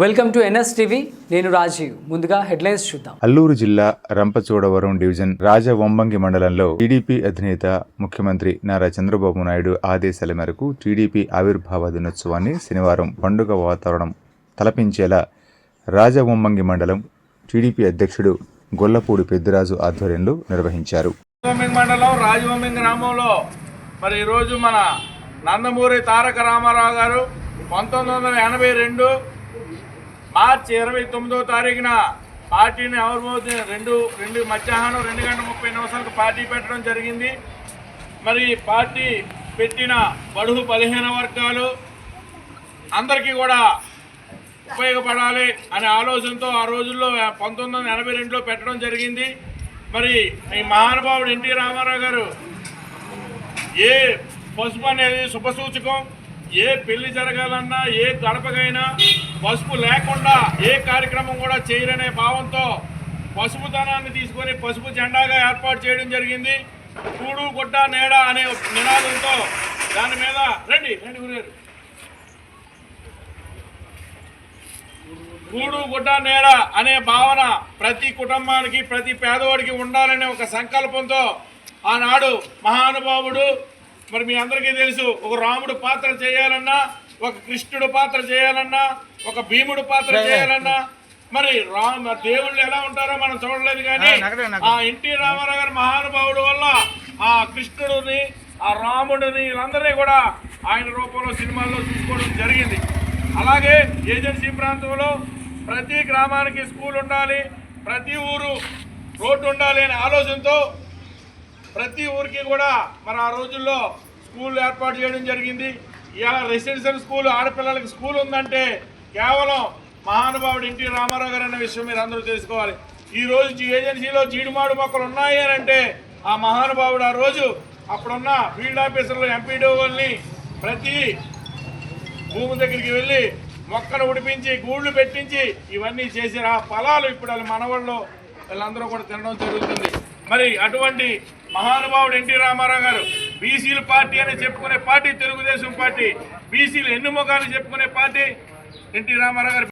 Welcome to NS TV. నేను రాజీవ్. ముందుగా headlines చూద్దాం. అల్లూరు జిల్లా రంపచోడవరం డివిజన్ రాజవొంబంగి మండలంలో టీడీపీ అధినేత ముఖ్యమంత్రి నారా చంద్రబాబు నాయుడు ఆదేశాల మేరకు టీడీపీ ఆవిర్భావ దినోత్సవాన్ని శనివారం పండుగ వాతావరణం తలపించేలా రాజవొంబంగి మండలం టీడీపీ అధ్యక్షుడు గొల్లపూడి పెద్దిరాజు ఆధ్వర్యంలో నిర్వహించారు. మండలం గ్రామంలో మరి ఈరోజు మన నందమూరి తారక రామారావు గారు పంతొమ్మిది వందల ఎనభై రెండు మార్చి ఇరవై తొమ్మిదో తారీఖున పార్టీని ఆవిర్భావం రెండు రెండు మధ్యాహ్నం రెండు గంటల ముప్పై నిమిషాలకు పార్టీ పెట్టడం జరిగింది. మరి పార్టీ పెట్టిన బడుగు బలహీన వర్గాలు అందరికీ కూడా ఉపయోగపడాలి అనే ఆలోచనతో ఆ రోజుల్లో పంతొమ్మిది వందల ఎనభై రెండులో పెట్టడం జరిగింది. మరి ఈ మహానుభావుడు ఎన్టీ రామారావు గారు ఏ పసుపు అనేది శుభసూచకం ఏ పెళ్ళి జరగాలన్నా ఏ గడపకైనా పసుపు లేకుండా ఏ కార్యక్రమం కూడా చేయరనే భావంతో పసుపుతనాన్ని తీసుకొని పసుపు జెండాగా ఏర్పాటు చేయడం జరిగింది. కూడు గుడ్డ నేడ అనే నినాదంతో దాని మీద రండి. రండి గురుగారు. కూడు గుడ్డ నేడ అనే భావన ప్రతి కుటుంబానికి ప్రతి పేదవాడికి ఉండాలనే ఒక సంకల్పంతో ఆనాడు మహానుభావుడు మరి మీ అందరికీ తెలుసు ఒక రాముడు పాత్ర చేయాలన్నా ఒక కృష్ణుడు పాత్ర చేయాలన్నా ఒక భీముడు పాత్ర చేయాలన్నా మరి రామ దేవుళ్ళు ఎలా ఉంటారో మనం చూడలేదు కానీ ఆ ఎన్టీ రామారావు గారి మహానుభావుడు వల్ల ఆ కృష్ణుడిని ఆ రాముడిని వీళ్ళందరినీ కూడా ఆయన రూపంలో సినిమాల్లో చూసుకోవడం జరిగింది. అలాగే ఏజెన్సీ ప్రాంతంలో ప్రతి గ్రామానికి స్కూల్ ఉండాలి ప్రతి ఊరు రోడ్డు ఉండాలి అనే ఆలోచనతో ప్రతి ఊరికి కూడా మరి ఆ రోజుల్లో స్కూల్ ఏర్పాటు చేయడం జరిగింది. ఇవాళ రెసిడెన్షియల్ స్కూల్ ఆడపిల్లలకి స్కూల్ ఉందంటే కేవలం మహానుభావుడు ఎన్టీ రామారావు గారు అనే విషయం మీరు అందరూ తెలుసుకోవాలి. ఈ రోజు ఏజెన్సీలో జీడిమాడు మొక్కలు ఉన్నాయి అని అంటే ఆ మహానుభావుడు ఆ రోజు అప్పుడున్న ఫీల్డ్ ఆఫీసర్లు ఎంపీడీఓల్ని ప్రతి భూమి దగ్గరికి వెళ్ళి మొక్కను ఉడిపించి గూళ్ళు పెట్టించి ఇవన్నీ చేసిన ఆ ఫలాలు ఇప్పుడు వాళ్ళ మనవాళ్ళు వీళ్ళందరూ కూడా తినడం జరుగుతుంది. మరి అటువంటి మహానుభావుడు ఎన్టీ రామారావు గారు బీసీల పార్టీ అని చెప్పుకునే పార్టీ తెలుగుదేశం పార్టీ. బీసీలు ఎన్నుముఖాలు చెప్పుకునే పార్టీ? ఎన్టీ రామారావు గారు